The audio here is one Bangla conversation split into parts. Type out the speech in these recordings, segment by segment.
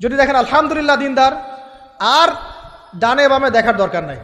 যদি দেখেন আলহামদুলিল্লাহ দিনদার, আর ডানে বামে দেখার দরকার নাই।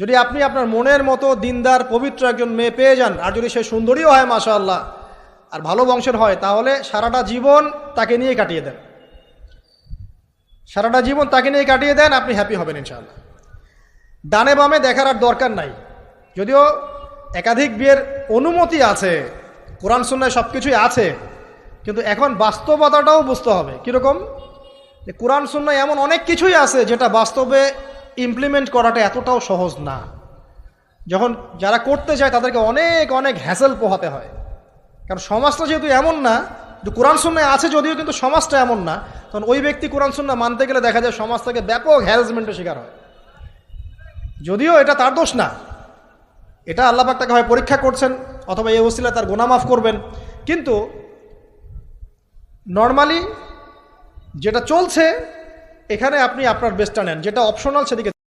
যদি আপনি আপনার মনের মতো দিনদার, পবিত্র একজন মেয়ে পেয়ে যান, আর যদি সে সুন্দরীও হয় মাশা আল্লাহ আর ভালো বংশের হয়, তাহলে সারাটা জীবন তাকে নিয়ে কাটিয়ে দেন। সারাটা জীবন তাকে নিয়ে কাটিয়ে দেন, আপনি হ্যাপি হবেন, ইনশাআল্লাহ। ডানে বামে দেখার আর দরকার নাই। যদিও একাধিক বিয়ের অনুমতি আছে, কোরআন, সুন্নায় সব কিছুই আছে, কিন্তু এখন বাস্তবতাটাও বুঝতে হবে। কীরকম? যে কোরআন সুন্নায় এমন অনেক কিছুই আছে যেটা বাস্তবে ইমপ্লিমেন্ট করাটা এতটাও সহজ না। যখন যারা করতে চায় তাদেরকে অনেক অনেক হ্যাসেল পোহাতে হয়। কারণ সমাজটা যেহেতু এমন না, যে কোরআন সুন্নায় আছে যদিও কিন্তু সমাজটা এমন না, তখন ওই ব্যক্তি কোরআন সুন্না মানতে গেলে দেখা যায় সমাজ থেকে ব্যাপক হ্যারাসমেন্টের শিকার হয়। যদিও এটা তার দোষ না, এটা আল্লাপাক তাকে হয় পরীক্ষা করছেন, অথবা এই ওসিলা তার গোনা মাফ করবেন। কিন্তু নর্মালি যেটা চলছে এখানে আপনি আপনার বেস্টটা নেন। যেটা অপশনাল সেদিকে